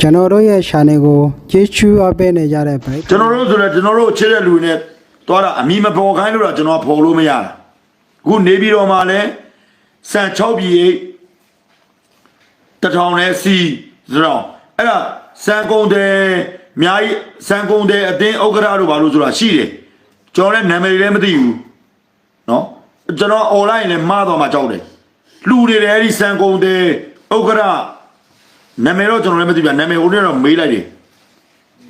ကျွန်တော်တို့ရဲ့ channel ကိုကြည့်ချူအပ်ပေးနေကြတဲ့ဘိုက်ကျွန်တော်တို့ဆိုလည်းကျွန်တော်တို့ချစ်တဲ့လူတွေနဲ့သွားတာအမိမပေါ်ခိုင်းလို့တော့ကျွန်တော်ဖော်လို့မရတာအခုနေပြီးတော့မှလည်းစံ6ပြည်တထောင်နဲ့စီစတော့အဲ့ဒါစံကုန်တယ်အများကြီးစံကုန်တယ်အတင်းဥက္ကရာတို့ဘာလို့ဆိုတာရှိတယ်ကျွန်တော်လည်းနာမည်လည်းမသိဘူးနော်ကျွန်တော် online လည်းမှားတော့မှကြောက်တယ်လူတွေလည်းအဲ့ဒီစံကုန်တယ်ဥက္ကရာ နာမည်တော့ကျွန်တော်လည်းမသိဘူးနာမည်ဦးနဲ့တော့မေးလိုက်တယ်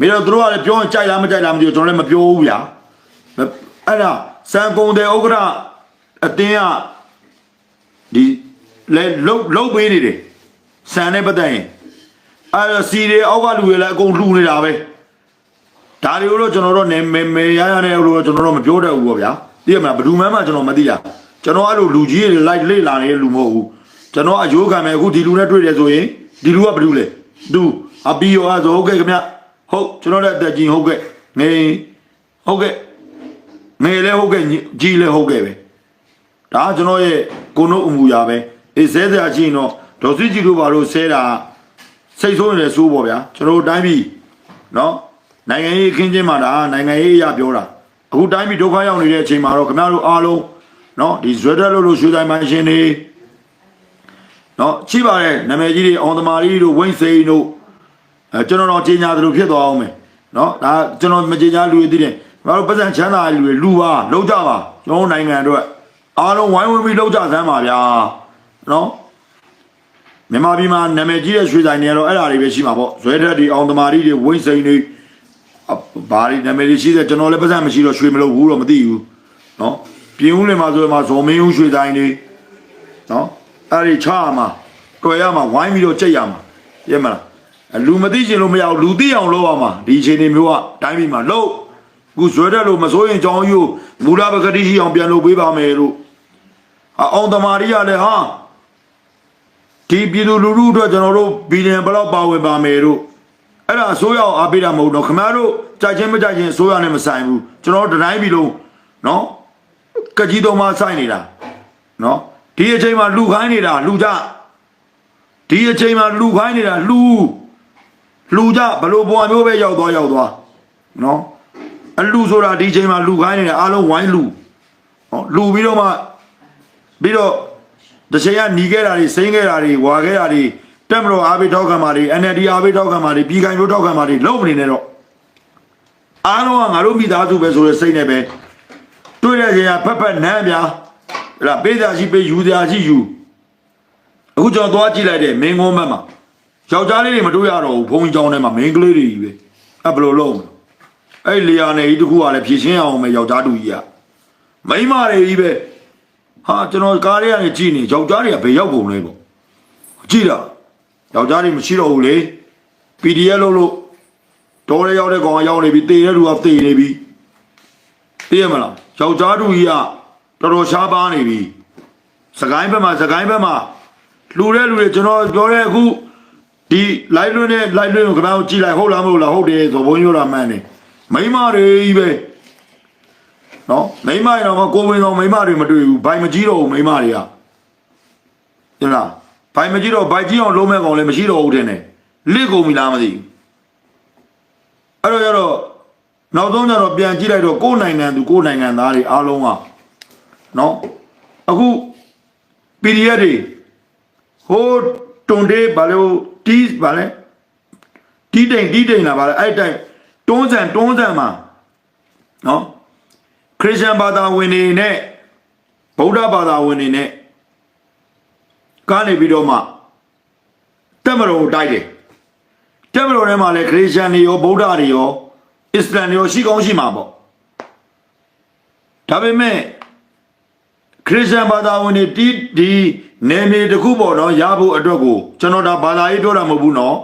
မင်းတို့တို့ကလည်းပြောရင်ကြိုက်လားမကြိုက်လားမသိဘူးကျွန်တော်လည်းမပြောဘူးဗျာအဲ့ဒါစံကုန်တဲ့ဥက္ကရာအတင်းကဒီလဲလုတ်လုတ်ပေးနေတယ်စံနဲ့ပတ်သက်ရင်အဲ့ဒါစီတွေအောက်ကလူတွေလည်းအကုန်လှူနေတာပဲဒါတွေကိုတော့ကျွန်တော်တို့နေမေမေရရနဲ့လို့တော့ကျွန်တော်တို့မပြောတတ်ဘူးပေါ့ဗျာသိရမလားဘယ်သူမှမကျွန်တော်မသိတာကျွန်တော်အဲ့လိုလူကြီးတွေလိုက်လေ့လာနေတဲ့လူမဟုတ်ဘူးကျွန်တော်အယိုးခံမယ်အခုဒီလူနဲ့တွေ့တယ်ဆိုရင် ဒီလူကဘယ်သူလဲသူအပီယောအဲ့ဆိုဟုတ်ကဲ့ခင်ဗျဟုတ်ကျွန်တော်လည်းအသက်ကြီးဟုတ်ကဲ့နေဟုတ်ကဲ့ငယ်လည်းဟုတ်ကဲ့ကြီးလည်းဟုတ်ကဲ့ပဲဒါကကျွန်တော်ရဲ့ကိုနို့အမူအရာပဲအေးဆဲစရာရှိရင်တော့ဒေါ်စုကြည့်လို့ပါလို့ဆဲတာစိတ်ဆိုးနေတယ်ဆိုးပေါ့ဗျာကျွန်တော်တို့တိုင်းပြည်နော်နိုင်ငံရေးအခင်းချင်းမှာဒါနိုင်ငံရေးအရာပြောတာအခုတိုင်းပြည်ဒုက္ခရောက်နေတဲ့အချိန်မှာတော့ခင်ဗျားတို့အားလုံးနော်ဒီဇွဲတက်လို့လို့ရွှေတိုင်းမှန်ရှင်နေ နော်ချိပါတယ်နာမည်ကြီးတွေအောင်သမားကြီးတို့ဝိန့်စိန်တို့အဲကျွန်တော်တော့ကြီးညာသလိုဖြစ်သွားအောင်မယ်နော်ဒါကျွန်တော်မကြီးညာလူတွေသိတယ်မတော်ပတ်စံချမ်းသာလူတွေလူပါလုံးကြပါကျွန်တော်နိုင်ငံအတွက်အားလုံးဝိုင်းဝန်းပြီးလုံးကြစမ်းပါဗျာနော်မြန်မာပြည်မှာနာမည်ကြီးတဲ့ရွှေဆိုင်တွေကတော့အဲ့ဒါတွေပဲရှိမှာပေါ့ဇွဲထက်တွေအောင်သမားကြီးတွေဝိန့်စိန်တွေဘာတွေနာမည်တွေရှိတယ်ကျွန်တော်လည်းပတ်စံမရှိတော့ရွှေမလုပ်ဘူးတော့မသိဘူးနော်ပြင်းဦးလင်မှာဆိုရင်မှာဇော်မင်းဦးရွှေဆိုင်တွေနော် အဲ့ဒီချရမှာတွေ့ရမှာဝိုင်းပြီးတော့ကြိတ်ရမှာရမလားအလူမသိချင်လို့မရဘူးလူသိအောင်လုပ်ရမှာဒီအချိန်တွေမျိုးကတိုင်းပြည်မှာလုပ်ခုဇွဲတက်လို့မစိုးရင်ကြောင်းယူမူလပကတိရှိအောင်ပြန်လုပ်ပေးပါမယ်လို့အအောင်သမားကြီးကလည်းဟာဒီပြည်သူလူထုအတွက်ကျွန်တော်တို့ဘီလီယံဘယ်လောက်ပါဝင်ပါမယ်လို့အဲ့ဒါအစိုးရအောင်အားပေးတာမဟုတ်တော့ခင်ဗျားတို့ကြိုက်ချင်းမကြိုက်ချင်းအစိုးရနဲ့မဆိုင်ဘူးကျွန်တော်တို့တိုင်းပြည်လုံးနော်ကကြီးတော်မှဆိုင်နေတာနော် ဒီအချိန်မှာလူခိုင်းနေတာလူကြဒီအချိန်မှာလူခိုင်းနေတာလူလူကြဘလို့ဘွားမျိုးပဲရောက်သွားရောက်သွားနော်အလူဆိုတာဒီချိန်မှာလူခိုင်းနေတယ်အားလုံးဝိုင်းလူဟောလူပြီးတော့မှပြီးတော့တစ်ချိန်ကหนีခဲ့တာတွေစိမ့်ခဲ့တာတွေဝါခဲ့တာတွေတက်မလို့အားပေးထောက်ခံပါတွေ NLD အားပေးထောက်ခံပါတွေပြည်ခိုင်မျိုးထောက်ခံပါတွေလုံးမနေနဲ့တော့အားလုံးကငါတို့မိသားစုပဲဆိုတဲ့စိတ်နဲ့ပဲတွေ့တဲ့ချိန်ကဖက်ဖက်နမ်းပြာ အဲ့ဒါပေးစားရှိပေးယူစားရှိယူအခုကျွန်တော်သွားကြည့်လိုက်တဲ့မင်းကုန်းဘက်မှာယောက်ျားလေးတွေမတွေ့ရတော့ဘူးဘုံကြီးကျောင်းထဲမှာမင်းကလေးတွေကြီးပဲအဲ့ဘယ်လိုလုပ်မလဲအဲ့လေယာနယ်ကြီးတခုကလည်းဖြည့်ရှင်းအောင်မယ်ယောက်ျားတူကြီးကမိန်းမတွေကြီးပဲဟာကျွန်တော်ကားလေးကနေကြည့်နေယောက်ျားတွေကဘယ်ရောက်ကုန်လဲပေါ့ကြည့်တာယောက်ျားတွေမရှိတော့ဘူးလေ PDF လို့လို့တော်ရဲရောက်တဲ့ကောင်ကရောက်နေပြီတေတဲ့လူကတေနေပြီသိရမလားယောက်ျားတူကြီးက တော်တော်ရှားပါနေပြီစကိုင်းဘက်မှာစကိုင်းဘက်မှာလူတဲ့လူတွေကျွန်တော်ပြောတဲ့အခုဒီ live လွန်းနဲ့ live လွန်းကိုခင်ဗျားတို့ကြည့်လိုက်ဟုတ်လားမဟုတ်လားဟုတ်တယ်ဆိုဘုန်းကြီးတို့ကမှန်းနေမိမတွေကြီးပဲနော်မိမတွေတော့မကိုဝင်တော့မိမတွေမတွေ့ဘူးဘိုင်မကြီးတော့ဘူးမိမတွေကဟုတ်လားဘိုင်မကြီးတော့ဘိုင်ကြီးအောင်လုံးမဲ့ကောင်လည်းမရှိတော့ဘူးတဲ့နဲ့လစ်ကုန်ပြီလားမသိဘူးအဲ့တော့ကျတော့နောက်ဆုံးကျတော့ပြန်ကြည့်လိုက်တော့ကိုယ်နိုင်ငံသူကိုယ်နိုင်ငံသားတွေအားလုံးက နော်အခု PDF တွေဟိုတွန်တေးဘာလို့တီးဘာလဲတီးတိန်တီးတိန်လာပါလဲအဲ့တိုင်တွန်းဆန်တွန်းဆန်မှာနော်ခရစ်ယာန်ဘာသာဝင်တွေနဲ့ဗုဒ္ဓဘာသာဝင်တွေနဲ့ကားနေပြီးတော့မှတက်မတော်ကိုတိုက်တယ်တက်မတော်ထဲမှာလဲခရစ်ယာန်တွေရောဗုဒ္ဓတွေရောအစ္စလာမ်တွေရောရှိကောင်းရှိမှာပေါ့ဒါပေမဲ့ ခရစ်ယာန်ဘာသာဝင်တွေတီးဒီနေနေတခုပေါ့နော်ရဖို့အတွက်ကိုကျွန်တော်ဒါဘာသာရေးပြောတာမဟုတ်ဘူးနော်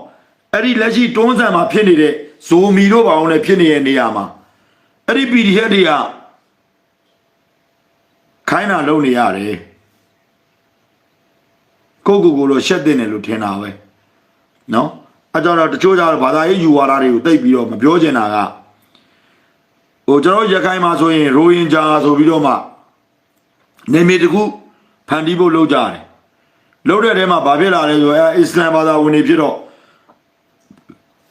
အဲ့ဒီလက်ရှိတွန်းဆန်မှာဖြစ်နေတဲ့ဇိုမီတို့ဘာအောင်လဲဖြစ်နေတဲ့နေရာမှာအဲ့ဒီ PDF တွေကခိုင်းတာလုပ်နေရတယ်ကိုကိုကိုတော့ရှက်တင်တယ်လို့ထင်တာပဲနော်အကြောင်းတော့တချို့ကြတော့ဘာသာရေးယူဝါဒတွေကိုတိတ်ပြီးတော့မပြောချင်တာကဟိုကျွန်တော်ရခိုင်မှာဆိုရင်ရိုဟင်ဂျာဆိုပြီးတော့မှ နေမီတခုဖန်တီးဖို့လုပ်ကြတယ်လုပ်တဲ့တဲမှာဘာဖြစ်လာလဲဆိုတော့အဲအစ္စလမ်ဘာသာဝင်တွေဖြစ်တော့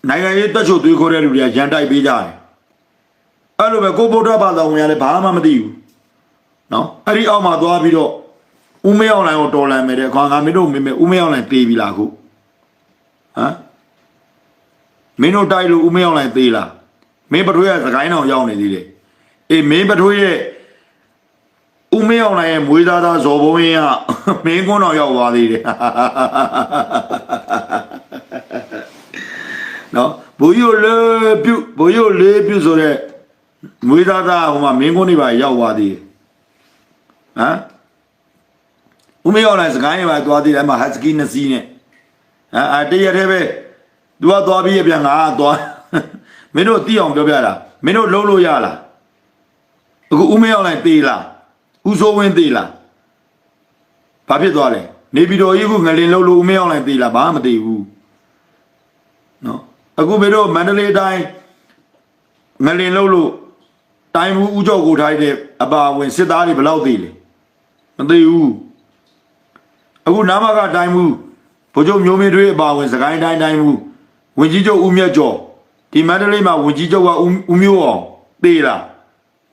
နိုင်ငံရေးတက်ချုပ်သွေးခေါ်တဲ့လူတွေကရန်တိုက်ပေးကြတယ်အဲ့လိုပဲကိုဗုဒ္ဓဘာသာဝင်ကလည်းဘာမှမသိဘူးနော်အဲ့ဒီအောက်မှာသွားပြီးတော့ဦးမေအောင်လိုင်ကိုတော်လန်မယ်တဲ့ခေါင်းကမင်းတို့မင်းမဦးမေအောင်လိုင်သေးပြီလားခုဟမ်မင်းတို့တိုက်လို့ဦးမေအောင်လိုင်သေးလားမင်းပထွေးကသခိုင်းတော်ရောက်နေသေးတယ်အေးမင်းပထွေးရဲ့ ဦးမေအောင်လိုင်ရဲ့မွေးသားသားဇော်ဘုံရင်ကမင်းကွန်းတော်ရောက်သွားသေးတယ်နော်ဘိုးရိုလေးပြုတ်ဘိုးရိုလေးပြုတ်ဆိုတဲ့မွေးသားသားဟိုမှာမင်းကုန်းနေပါရောက်သွားသေးတယ်ဟမ်ဦးမေရောက်လာစကိုင်းနေပါသွားသေးတယ်အမဟတ်စကီနစီနဲ့ဟမ်အတရတဲ့ပဲ तू ကသွားပြီးရပြန်ငါကသွားမင်းတို့သိအောင်ပြောပြတာမင်းတို့လုံးလို့ရလားအခုဦးမေရောက်လာသေးလား ဦးစိုးဝင်းသေးလားဘာဖြစ်သွားလဲနေပြည်တော်ကြီးကငလင်လုံးလို့ဦးမေရောက်လာသေးလားဘာမှမသိဘူးနော်အခုဘေတို့မန္တလေးတိုင်းငလင်လုံးလို့တိုင်းမှုဥကြောကိုထားတဲ့အပါအဝင်စစ်သားတွေဘယ်လောက်သေးလဲမသိဘူးအခုနာမကတိုင်းမှုဗိုလ်ချုပ်မျိုးမင်းတွေအပါအဝင်စကိုင်းတိုင်းတိုင်းမှုဝင်ကြီးချုပ်ဦးမြတ်ကျော်ဒီမန္တလေးမှာဝင်ကြီးချုပ်ကဦးဦးမျိုးအောင်သေးလား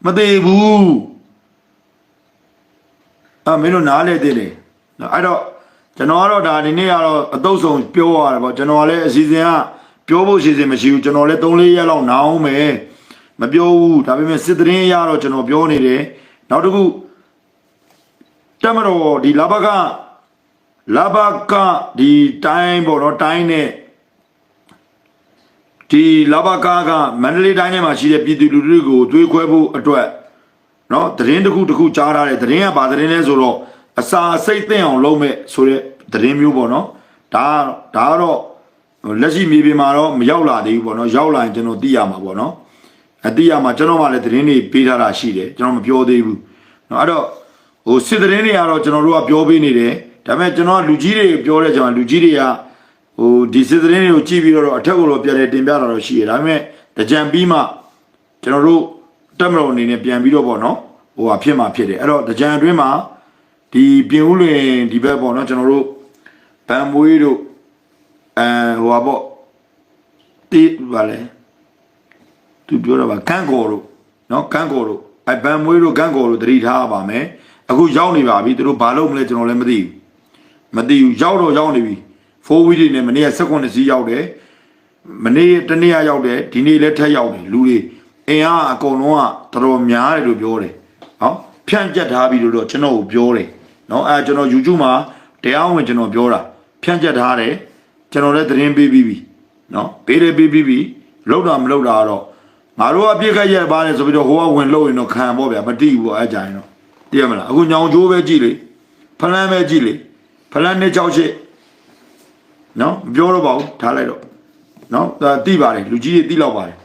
မသေးဘူး အမင်းတို့နားလဲသေးတယ်နော်အဲ့တော့ကျွန်တော်ကတော့ဒါဒီနေ့ကတော့အတုပ်ဆုံးပြောရတယ်ပေါ့ကျွန်တော်ကလည်းအစီအစဉ်ကပြောဖို့အစီအစဉ်မရှိဘူးကျွန်တော်လည်း3-4ရက်လောက်နားအောင်မယ်မပြောဘူးဒါပေမဲ့စစ်တရင်ရတော့ကျွန်တော်ပြောနေတယ်နောက်တစ်ခုတက်မတော်ဒီလဘကလဘကဒီတိုင်းပေါ့နော်တိုင်းနဲ့ဒီလဘကကမန္တလေးတိုင်းထဲမှာရှိတဲ့ပြည်သူလူထုကိုတွေးခွဲဖို့အတွက် နော်သတင်းတစ်ခုတစ်ခုကြားထားတယ်သတင်းကဘာသတင်းလဲဆိုတော့အစာစိတ်သိအောင်လုပ်မဲ့ဆိုတဲ့သတင်းမျိုးပေါ့နော်ဒါဒါကတော့လက်ရှိမြေပြင်မှာတော့မရောက်လာသေးဘူးပေါ့နော်ရောက်လာရင်ကျွန်တော်သိရမှာပေါ့နော်အသိရမှာကျွန်တော်မှလည်းသတင်းတွေပေးထားတာရှိတယ်ကျွန်တော်မပြောသေးဘူးနော်အဲ့တော့ဟိုစစ်သတင်းတွေကတော့ကျွန်တော်တို့ကပြောပေးနေတယ်ဒါပေမဲ့ကျွန်တော်ကလူကြီးတွေပြောတဲ့ကြောင်လူကြီးတွေကဟိုဒီစစ်သတင်းတွေကိုကြည့်ပြီးတော့အထက်ကိုတော့ပြန်လေတင်ပြတာတော့ရှိတယ်ဒါပေမဲ့တကြံပြီးမှကျွန်တော်တို့ တက်မတော်အနေနဲ့ပြန်ပြီးတော့ပေါ့နော်ဟိုဟာဖြစ်မှာဖြစ်တယ်အဲ့တော့တကြံအတွင်းမှာဒီပြင်ဦးလွင်ဒီဘက်ပေါ့နော်ကျွန်တော်တို့ဗန်မွေးတို့အဲဟိုဟာပေါ့တီးပါလေသူပြောတော့ဗာကန့်ကော်တို့နော်ကန့်ကော်တို့အဲဗန်မွေးတို့ကန့်ကော်တို့တတိထားပါမယ်အခုရောက်နေပါပြီသူတို့ဘာလုပ်မလဲကျွန်တော်လည်းမသိဘူးမသိဘူးရောက်တော့ရောက်နေပြီ4 week တွေနဲ့မနေ့က16စီးရောက်တယ်မနေ့တနေ့ရောက်တယ်ဒီနေ့လည်းထက်ရောက်တယ်လူတွေ အင်အားအကုန်လုံးကတော်တော်များတယ်လို့ပြောတယ်ဟောဖြန့်ကျက်ထားပြီလို့တော့ကျွန်တော်ကိုပြောတယ်နော်အဲကျွန်တော် YouTube မှာတရားဝင်ကျွန်တော်ပြောတာဖြန့်ကျက်ထားတယ်ကျွန်တော်လည်းသတင်းပေးပြီးပြီနော်ပေးတယ်ပေးပြီးပြီလောက်တာမလောက်တာတော့ငါတို့အပြစ်ခတ်ရက်ပါတယ်ဆိုပြီးတော့ဟိုကဝင်လို့ရင်တော့ခံပေါ့ဗျာမတိဘူးပေါ့အဲ့ကြရင်တော့တည်ရမလားအခုညောင်ကျိုးပဲကြည့်လေဖလန်းပဲကြည့်လေဖလန်းနဲ့ကြောက်ရှစ်နော်မပြောတော့ပါဘူးထားလိုက်တော့နော်ဒါတိပါတယ်လူကြီးတွေတိလောက်ပါတယ်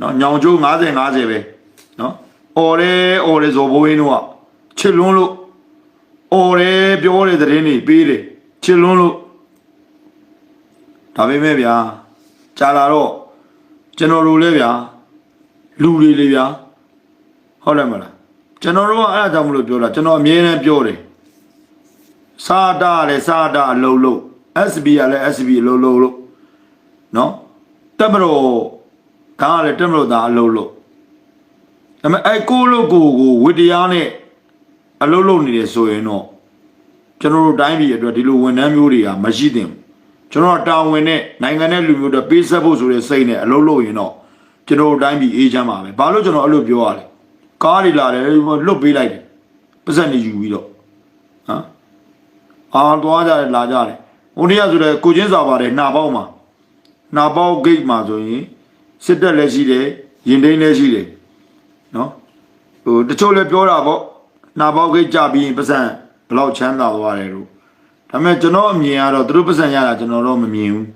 နော်ညောင်ကျိုး90 50ပဲနော်အော်ရဲအော်ရဲဇော်ဘိုးရင်းတို့ကချစ်လွန်းလို့အော်ရဲပြောတဲ့သတင်းတွေပေးတယ်ချစ်လွန်းလို့ဒါပေမဲ့ဗျာကြာလာတော့ကျွန်တော်တို့လည်းဗျာလူတွေလေဗျာဟုတ်တယ်မလားကျွန်တော်တို့ကအဲ့ဒါကြောင့်မလို့ပြောတာကျွန်တော်အမြဲတမ်းပြောတယ်စာတာလည်းစာတာအလုံးလုံး SB ကလည်း SB အလုံးလုံးလို့နော်တက်မတော် ဒါကလည်းတက်မတော်သားအလုံးလုံးဒါပေမဲ့အဲ့ကိုလို့ကိုကိုဝိတရားနဲ့အလုံးလုံးနေတယ်ဆိုရင်တော့ကျွန်တော်တို့တိုင်းပြည်အတွက်ဒီလိုဝန်ထမ်းမျိုးတွေကမရှိသင့်ဘူးကျွန်တော်တာဝန်နဲ့နိုင်ငံနဲ့လူမျိုးတွေပေးဆက်ဖို့ဆိုတဲ့စိတ်နဲ့အလုံးလုံးရင်တော့ကျွန်တော်တို့တိုင်းပြည်အေးချမ်းပါပဲဘာလို့ကျွန်တော်အဲ့လိုပြောရလဲကားတွေလာတယ်လွတ်ပေးလိုက်တယ်ပတ်စံနေယူပြီးတော့ဟမ်အာသွားကြတယ်လာကြတယ်ဟိုနေ့ကဆိုတော့ကိုချင်းစာပါတယ်နှာပေါက်မှာနှာပေါက်ဂိတ်မှာဆိုရင် စစ်တပ်လည်းရှိတယ်ရင်တိန်းလည်းရှိတယ်နော်ဟိုတချို့လည်းပြောတာပေါ့နှာပေါက်ဂိတ်ကြပြီးရင်ပတ်စံဘယ်လောက်ချမ်းသာသွားတယ်လို့ဒါပေမဲ့ကျွန်တော်အမြင်ကတော့သူတို့ပတ်စံရတာကျွန်တော်တော့မမြင်ဘူး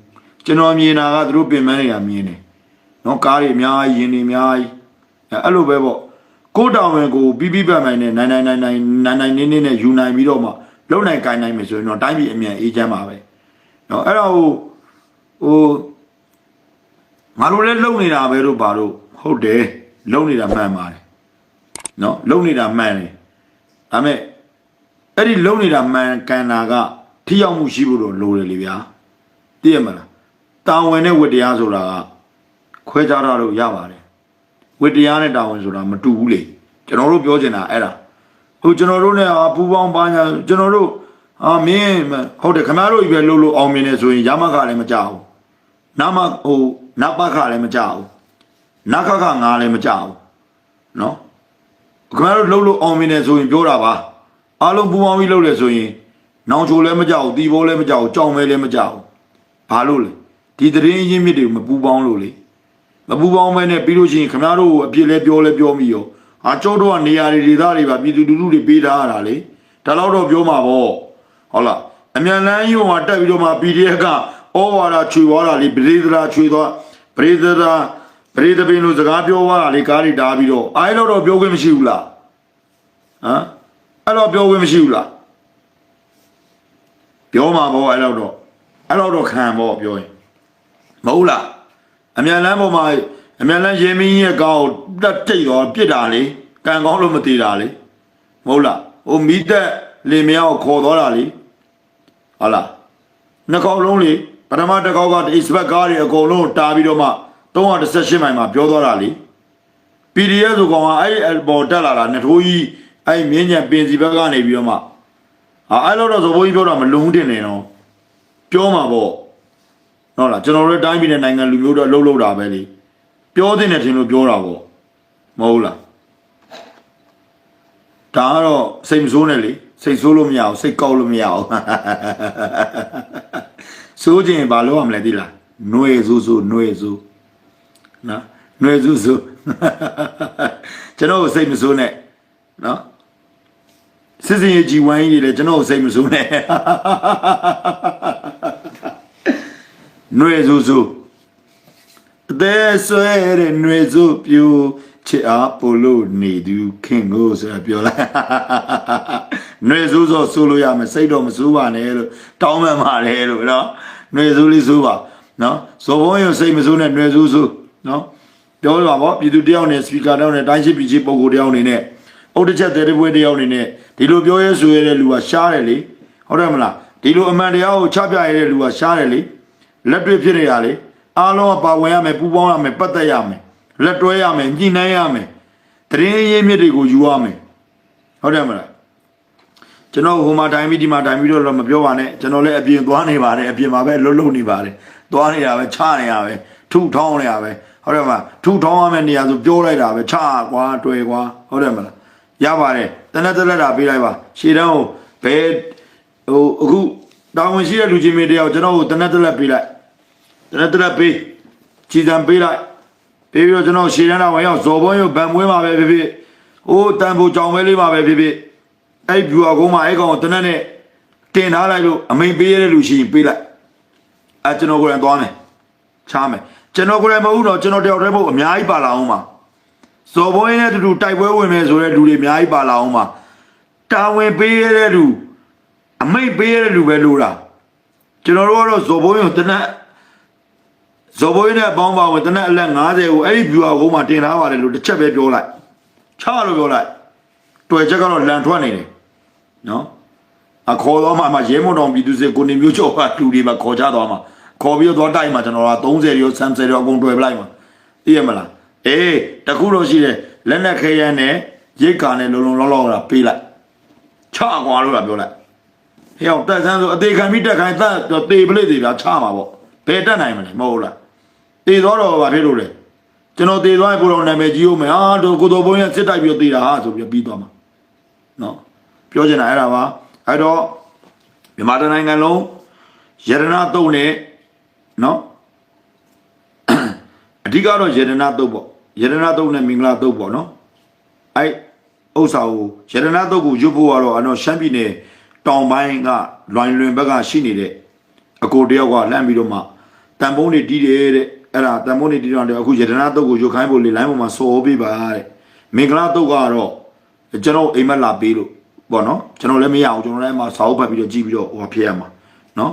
ကျွန်တော်မြင်တာကသူတို့ပြင်ပန်းနေတာမြင်တယ်နော်ကားတွေအများကြီးယင်တွေအများကြီးအဲအဲ့လိုပဲပေါ့ကိုတောင်ဝင်ကိုပြီးပြီးပတ်မှန်နဲ့နိုင်နိုင်နိုင်နိုင်နိုင်နိုင်နေနေနဲ့ယူနိုင်ပြီးတော့မှလုံနိုင်ကိုင်းနိုင်မယ်ဆိုရင်တော့တိုင်းပြည်အမြန်အေးချမ်းပါပဲနော်အဲ့ဒါဟိုဟို ငါတို့လည်းလုံနေတာပဲလို့ပါတော့ဟုတ်တယ်လုံနေတာမှန်ပါတယ်နော်လုံနေတာမှန်တယ်ဒါပေမဲ့အဲ့ဒီလုံနေတာမှန်ကန်တာကထိရောက်မှုရှိဖို့တော့လိုတယ်လေဗျာသိရမလားတာဝန်နဲ့ဝတ္တရားဆိုတာကခွဲခြားထားလို့ရပါတယ်ဝိတရားနဲ့တာဝန်ဆိုတာမတူဘူးလေကျွန်တော်တို့ပြောချင်တာအဲ့ဒါဟိုကျွန်တော်တို့နဲ့အာပူပေါင်းပါညာကျွန်တော်တို့အာမင်းဟုတ်တယ်ခင်ဗျားတို့ကြီးပဲလှုပ်လို့အောင်မြင်နေဆိုရင်ရမခလည်းမကြောက်ဘူး နာမဟိုနပခလည်းမကြောက်ဘူးနခခငါလည်းမကြောက်ဘူးနော်ခင်ဗျားတို့လှုပ်လို့အောင်မြင်နေဆိုရင်ပြောတာပါအားလုံးပူပေါင်းပြီးလှုပ်လေဆိုရင်နောင်ချိုလည်းမကြောက်ဘူးတီဘောလည်းမကြောက်ဘူးကြောင်မဲလည်းမကြောက်ဘူးဘာလို့လဲဒီသတင်းအရင်းမြစ်တွေမပူပေါင်းလို့လေမပူပေါင်းမဲနဲ့ပြီးလို့ရှိရင်ခင်ဗျားတို့ကိုအပြစ်လဲပြောလဲပြောမိရောဟာကျောတော့ကနေရာတွေဒေသတွေပါပြည်သူလူထုတွေပေးထားရတာလေဒါတော့တော့ပြောမှာပေါ့ဟုတ်လားအမြန်လန်းကြီးမှာတက်ပြီးတော့မှ PDF က ဩဝါဒချွေသွားတာလေပရိသရာချွေသွားပရိသရာပရိသပင်လို့စကားပြောသွားတာလေကားတွေတားပြီးတော့အားတော့တော့ပြောခွင့်မရှိဘူးလားဟမ်အဲ့တော့ပြောခွင့်မရှိဘူးလားပြောမှာပေါ့အဲ့တော့တော့အဲ့တော့တော့ခံပေါ့ပြောရင်မဟုတ်လားအမြန်လန်းပေါ်မှာအမြန်လန်းရေမင်းရဲ့ကောင်းတက်တိတ်တော့ပြစ်တာလေကံကောင်းလို့မသေးတာလေမဟုတ်လားဟိုမိသက်လေမြောက်ခေါ်သွားတာလေဟုတ်လားနှစ်ခေါက်လုံးလေ ပထမတစ်ခေါက်က expert ကားတွေအကုန်လုံးတာပြီးတော့မှ318မိုင်မှာပြောသွားတာလေ PDF ဆိုကောင်ကအဲ့ဒီပေါ်တက်လာတာနှစ်ထိုးကြီးအဲ့မြင်းညံပင်စီဘက်ကနေပြီးတော့မှဟာအဲ့လိုတော့သဘောကြီးပြောတာမလုံတင်နေတော့ပြောမှာပေါ့ဟုတ်လားကျွန်တော်တို့တိုင်းပြည်နဲ့နိုင်ငံလူမျိုးတော့လှုပ်လှုပ်တာပဲလေပြောတဲ့နဲ့ထင်လို့ပြောတာပေါ့မဟုတ်လားဒါကတော့စိတ်မဆိုးနဲ့လေစိတ်ဆိုးလို့မရအောင်စိတ်ကောက်လို့မရအောင် စိုးကျင်ဘာလို့ရမလဲသိလားနှွေစုစုနှွေစုနော်နှွေစုစုကျွန်တော်စိတ်မစိုးနဲ့နော်စစ်စင်ရေးကြီးဝိုင်းကြီးလေကျွန်တော်စိတ်မစိုးနဲ့နှွေစုစုအသေးဆွဲတဲ့နှွေစုပြူချစ်အားပို့လို့နေသူခင်ကိုဆိုပြောလိုက် ຫນွေစုဆိုဆိုလို့ရမယ်စိတ်တော့မစိုးပါနဲ့လို့တောင်းမှန်ပါတယ်လို့နော်ຫນွေစုလေးစိုးပါနော်ဇော်ဘုံရစိတ်မစိုးနဲ့ຫນွေစုစုနော်ပြောပါဗောပြည်သူတယောက်နဲ့စပီကာတယောက်နဲ့တိုင်းရှိပြည်ချပုံကိုတယောက်အနေနဲ့အုတ်တစ်ချက်တဲ့ပွဲတယောက်အနေနဲ့ဒီလိုပြောရဲဆိုရတဲ့လူကရှားတယ်လေဟုတ်တယ်မလားဒီလိုအမှန်တရားကိုချပြရတဲ့လူကရှားတယ်လေ လက်တွေ့ဖြစ်နေရလေအားလုံးကပါဝင်ရမယ်ပူပေါင်းရမယ်ပတ်သက်ရမယ်လက်တွဲရမယ်ညှိနှိုင်းရမယ်တရင်အရေးမြစ်တွေကိုယူရမယ်ဟုတ်တယ်မလား ကျွန်တော်ဟိုမှာတိုင်းပြီးဒီမှာတိုင်းပြီးတော့လည်းမပြောပါနဲ့ကျွန်တော်လည်းအပြင်သွားနေပါတယ်အပြင်မှာပဲလှုပ်လှုပ်နေပါတယ်သွားနေတာပဲချနေရပဲထုထောင်းနေရပဲဟုတ်တယ်မလားထုထောင်းရမယ့်နေရာဆိုပြောလိုက်တာပဲချကွာတွေ့ကွာဟုတ်တယ်မလားရပါတယ်တနက်တလက်တာပေးလိုက်ပါရှေ့တန်းကိုဘယ်ဟိုအခုတာဝန်ရှိတဲ့လူချင်းမင်းတယောက်ကျွန်တော်ကိုတနက်တလက်ပေးလိုက်တရက်တရက်ပေးကြည်စံပေးလိုက်ပေးပြီးတော့ကျွန်တော်ရှေ့တန်းတော်ဝင်ရောက်ဇော်ဘုံရုပ်ဗန်မွေးမှာပဲဖြစ်ဖြစ်ဟိုတန်ဖိုကြောင်ပဲလေးမှာပဲဖြစ်ဖြစ် အဲ့ဗျူအကုန်းမှာအဲ့ကောင်ကိုတနက်နဲ့တင်ထားလိုက်လို့အမိန်ပေးရတဲ့လူရှိရင်ပေးလိုက်အဲကျွန်တော်ကိုယ်တိုင်သွားမယ်ချားမယ်ကျွန်တော်ကိုယ်တိုင်မဟုတ်တော့ကျွန်တော်တယောက်တည်းမဟုတ်အများကြီးပါလာအောင်ပါဇော်ဘုံရဲ့တူတူတိုက်ပွဲဝင်မယ်ဆိုတဲ့လူတွေအများကြီးပါလာအောင်ပါတာဝန်ပေးရတဲ့လူအမိန်ပေးရတဲ့လူပဲလို့လားကျွန်တော်တို့ကတော့ဇော်ဘုံရုပ်တနက်ဇော်ဘိုးနဲ့ပေါင်းပါဝင်တနက်အလက်90ကိုအဲ့ဒီ viewer ကိုမှတင်ထားပါတယ်လို့တစ်ချက်ပဲပြောလိုက်ချလို့ပြောလိုက်တွေ့ချက်ကတော့လန်ထွက်နေတယ် နော်အခေါ်တော့မှမှရဲမွန်တော်ပြည်သူစစ်ကိုနေမျိုးကျော်ကလူတွေမှာခေါ်ချသွားမှာခေါ်ပြီးတော့တိုက်မှာကျွန်တော်က30ရော30ရောအကုန်တွေ့ပလိုက်မှာသိရမလားအေးတခုတော့ရှိတယ်လက်နဲ့ခဲရမ်းနဲ့ရိတ်ကာနဲ့လုံလုံလောက်လောက်တာပေးလိုက်ချကွာလို့ကပြောလိုက်ဟဲ့အောင်တက်ဆန်းဆိုအသေးခံပြီးတက်ခိုင်းတက်တေပလိတ်တွေပြချမှာပေါ့ဘယ်တက်နိုင်မလဲမဟုတ်လားတည်သွားတော့ဗာဖြစ်လို့လေကျွန်တော်တည်သွားရင်ကိုတော်နာမည်ကြီးဦးမယ်ဟာတို့ကိုတော်ဘုံရစစ်တိုက်ပြီးတော့တည်တာဟာဆိုပြီးပြီးသွားမှာနော် ပြောချင်တာအဲ့ဒါပါအဲ့တော့မြန်မာတိုင်းနိုင်ငံလုံးယရနာတုံနဲ့နော်အဓိကတော့ယရနာတုံပေါ့ယရနာတုံနဲ့မင်္ဂလာတုံပေါ့နော်အဲ့ဥစ္စာကိုယရနာတုံကိုရွတ်ဖို့ကတော့အတော့ရှမ်းပြည်နယ်တောင်ပိုင်းကလွိုင်လွင်ဘက်ကရှိနေတဲ့အကိုတယောက်ကလှမ်းပြီးတော့မှတန်ပုံးတွေတီးတယ်တဲ့အဲ့ဒါတန်ပုံးတွေတီးတော့တယ်အခုယတနာတုတ်ကိုရုတ်ခိုင်းဖို့လေလိုင်းပေါ်မှာစော်ပေးပါတဲ့မင်္ဂလာတုတ်ကတော့ကျွန်တော်အိမ်မက်လာပေးလို့ ပေါ့နော်ကျွန်တော်လည်းမရအောင်ကျွန်တော်လည်းမှာစာအုပ်ဖတ်ပြီးတော့ကြည့်ပြီးတော့ဟိုဖြစ်ရမှာနော်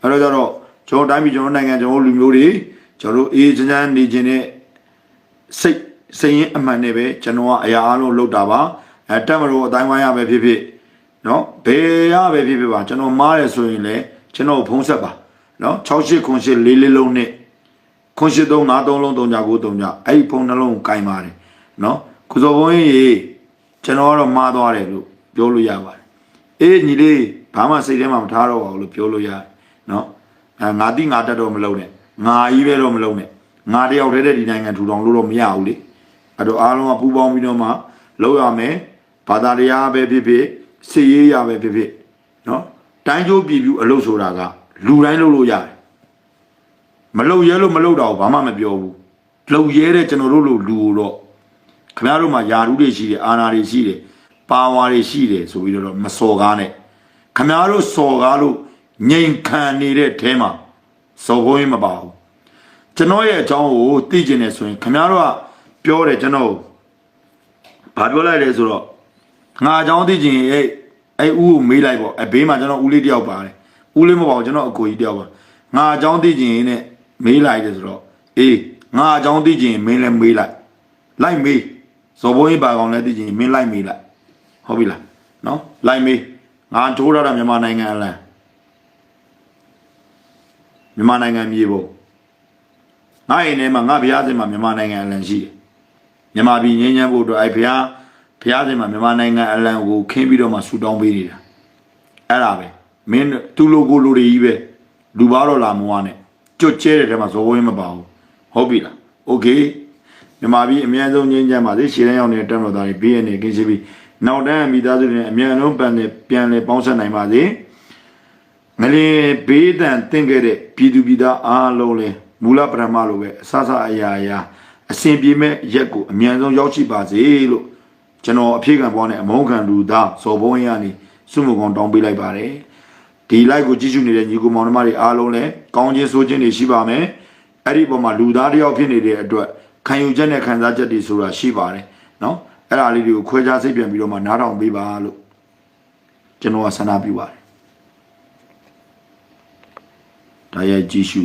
အဲ့တော့ကျတော့ကျွန်တော်တိုင်းပြည်ကျွန်တော်နိုင်ငံကျွန်တော်လူမျိုးတွေကျွန်တော်အေးချမ်းချမ်းနေခြင်းနဲ့စိတ်စိတ်ရင်းအမှန်နဲ့ပဲကျွန်တော်ကအရာအလုံးလုပ်တာပါအဲတက်မလို့အတိုင်းဝိုင်းရပဲဖြစ်ဖြစ်နော်ဘယ်ရပဲဖြစ်ဖြစ်ပါကျွန်တော်မားတယ်ဆိုရင်လည်းကျွန်တော်ဖုံးဆက်ပါနော်6808လေးလေးလုံးနဲ့ခွန်ရှိသုံးငါသုံးလုံးသုံးကြကိုသုံးကြအဲ့ဒီဖုန်းနှလုံးကိုကင်ပါတယ်နော်ကုစောဘုန်းကြီးရေကျွန်တော်ကတော့မှားသွားတယ်လို့ ပြောလို့ရပါတယ်အေးညီလေးဘာမှစိတ်ထဲမှာမထားတော့ပါဘူးလို့ပြောလို့ရတယ်နော်အဲငါတိငါတက်တော့မလုံးနဲ့ငါကြီးပဲတော့မလုံးနဲ့ငါတယောက်တည်းတည်းဒီနိုင်ငံထူထောင်လို့တော့မရဘူးလေအဲ့တော့အားလုံးကပူးပေါင်းပြီးတော့မှလုပ်ရမယ်ဘာသာတရားပဲဖြစ်ဖြစ်စီရေးရပဲဖြစ်ဖြစ်နော်တိုင်းကျိုးပြည်ပြူအလုပ်ဆိုတာကလူတိုင်းလုပ်လို့ရတယ်မလုံရဲလို့မလုံတာကိုဘာမှမပြောဘူးလုံရဲတဲ့ကျွန်တော်တို့လိုလူကိုတော့ခင်ဗျားတို့မှာယာရုတွေရှိတယ်အာနာတွေရှိတယ် ပါဝါတွေရှိတယ်ဆိုပြီးတော့မစော်ကားနဲ့ခင်ဗျားတို့စော်ကားလို့ငြိမ်ခံနေတဲ့အဲမှာစော်ဘုံရင်မပါဘူးကျွန်တော်ရဲ့အကြောင်းကိုသိကျင်နေဆိုရင်ခင်ဗျားတို့ကပြောတယ်ကျွန်တော်ဘာပြောလိုက်လဲဆိုတော့ငါအကြောင်းသိကျင်အဲ့အဲ့ဦးကိုမေးလိုက်ပေါ့အဘေးမှာကျွန်တော်ဦးလေးတယောက်ပါတယ်ဦးလေးမပါဘူးကျွန်တော်အကိုကြီးတယောက်ပါငါအကြောင်းသိကျင်နဲ့မေးလိုက်တယ်ဆိုတော့အေးငါအကြောင်းသိချင်မင်းလည်းမေးလိုက်လိုက်မေးဇော်ဘုန်းကြီးပါကောင်လည်းသိချင်မင်းလိုက်မေးလိုက် ဟုတ်ပြီလားနော်လိုက်မေးငါထိုးရတာမြန်မာနိုင်ငံအလံမြန်မာနိုင်ငံမြေပုံငါအိမ်ထဲမှာငါဘုရားစင်မှာမြန်မာနိုင်ငံအလံရှိတယ်မြန်မာပြည်ငြိမ်းချမ်းဖို့အတွက်အဲ့ဘုရားဘုရားစင်မှာမြန်မာနိုင်ငံအလံကိုခင်းပြီးတော့မှဆူတောင်းပေးနေတာအဲ့ဒါပဲမင်းသူ့လိုကိုလိုတွေကြီးပဲလူပါတော့လာမွားနဲ့ ကြွတ်ကျဲတဲ့ထဲမှာဇော်ဝင်းမပါဘူးဟုတ်ပြီလားโอเคမြန်မာပြည်အများဆုံးငင်းချမ်းပါစေရှည်တန်းရောက်နေတဲ့တက်မတော်သားတွေဘေးရနေကင်းရှိပြီး နောက်တန်းမိသားစုတွေနဲ့အမြန်ဆုံးပြန်လည်ပြန်လည်ပေါင်းဆက်နိုင်ပါစေငလင်ဘေးတန်တင့်ခဲ့တဲ့ပြည်သူပြည်သားအားလုံးလည်းမူလပရမလိုပဲအဆအဆအရာရာအစဉ်ပြေမဲ့ရက်ကိုအမြန်ဆုံးရောက်ရှိပါစေလို့ကျွန်တော်အဖြေခံပွားနဲ့အမုန်းခံလူသားစော်ဘုံရနေစုမှုကောင်တောင်းပေးလိုက်ပါတယ်ဒီ live ကိုကြည့်ရှုနေတဲ့ညီကိုမောင်နှမတွေအားလုံးလည်းကောင်းခြင်းဆိုးခြင်းတွေရှိပါမယ်အဲ့ဒီပုံမှာလူသားတယောက်ဖြစ်နေတဲ့အတွက်ခံယူချက်နဲ့ခံစားချက်တွေဆိုတာရှိပါတယ်နော် အဲ့ဒါလေးတွေကိုခွဲခြားစိတ်ပြန်ပြီးတော့မှနားထောင်ပေးပါလို့ကျွန်တော်ကဆန္ဒပြုပါတယ်ဒါရဲ့ကြည့်ရှု